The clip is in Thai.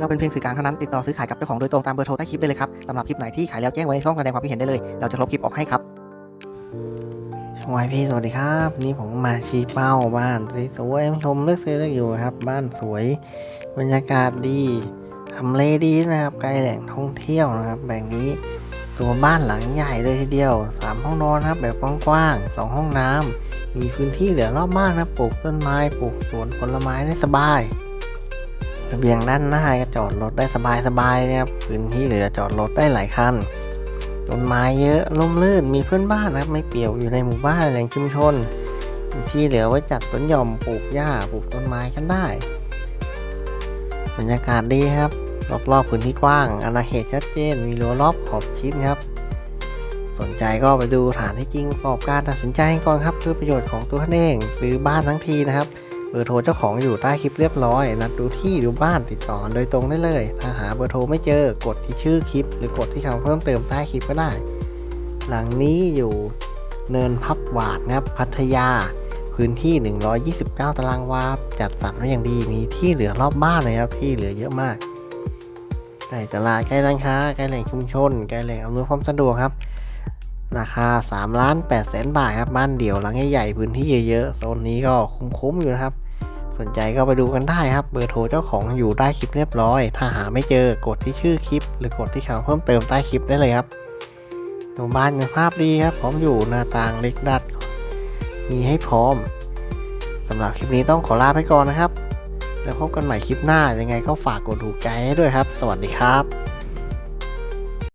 เราเป็นเพียงสื่อกลางเท่านั้นติดต่อซื้อขายกับเจ้าของโดยตรงตามเบอร์โทรใต้คลิปได้เลยครับสำหรับคลิปไหนที่ขายแล้วแจ้งไว้ในช่องแสดงความคิดเห็นได้เลย เราจะลบคลิปออกให้ครับชวยพี่สวัสดีครับนี่ผมมาชี้เป้าบ้านสวยๆชมเลือกซื้อเลือกอยู่ครับ บ้านสวยบรรยากาศดีทำเลดีนะครับใกล้แหล่งท่องเที่ยวนะครับแบ่งนี้ตัวบ้านหลังใหญ่เลยทีเดียวสามห้องนอนครับแบบกว้างๆสองห้องน้ำมีพื้นที่เหลือรอบบ้านนะปลูกต้นไม้ปลูกสวนผลไม้ได้สบาย ระเบียงด้านหน้าก็จอดรถได้สบายๆนะครับพื้นที่เหลือจอดรถได้หลายคันต้นไม้เยอะร่มรื่นมีเพื่อนบ้านนะครับ ไม่เปี่ยวอยู่ในหมู่บ้านแหล่งชุมชน ที่เหลือไว้จัดสวนหย่อมปลูกหญ้าปลูกต้นไม้กันได้ บรรยากาศดีครับ รอบๆพื้นที่กว้างอาณาเขตชัดเจน มีรั้วรอบขอบชิดครับ สนใจก็ไปดูสถานที่จริงประกอบการตัดสินใจก่อนครับ เพื่อประโยชน์ของตัวท่านเอง ซื้อบ้านทั้งทีนะครับ เบอร์โทรเจ้าของอยู่ใต้คลิปเรียบร้อย นัดดูที่ดูบ้านติดต่อโดยตรงได้เลย ถ้าหาเบอร์โทรไม่เจอกดที่ชื่อคลิป หรือกดที่คำเพิ่มเติมใต้คลิปก็ได้ หลังนี้อยู่เนินพับหวาดนะครับพัทยา พื้นที่ 129 ตารางวา จัดสรรไว้อย่างดีมีที่เหลือรอบบ้านเลยครับที่เหลือเยอะมากใกล้ตลาดใกล้ร้านค้าใกล้แหล่งชุมชนใกล้แหล่งอำนวยความสะดวกครับ ราคา3ล้าน8แสนบาทครับบ้านเดี่ยวหลังใหญ่ๆพื้นที่เยอะๆโซนนี้ก็คุ้มๆอยู่นะครับ สนใจก็ไปดูกันได้ครับ เบอร์โทรเจ้าของอยู่ใต้คลิปเรียบร้อย ถ้าหาไม่เจอกดที่ชื่อคลิป หรือกดที่คำเพิ่มเติมใต้คลิปได้เลยครับตัวบ้านมีภาพดีครับพร้อมอยู่หน้าต่างเล็กดัด มีให้พร้อมสำหรับคลิปนี้ต้องขอลาไปก่อนนะครับแล้วพบกันใหม่คลิปหน้ายังไงก็ฝากกดถูกใจให้ด้วยครับ สวัสดีครับ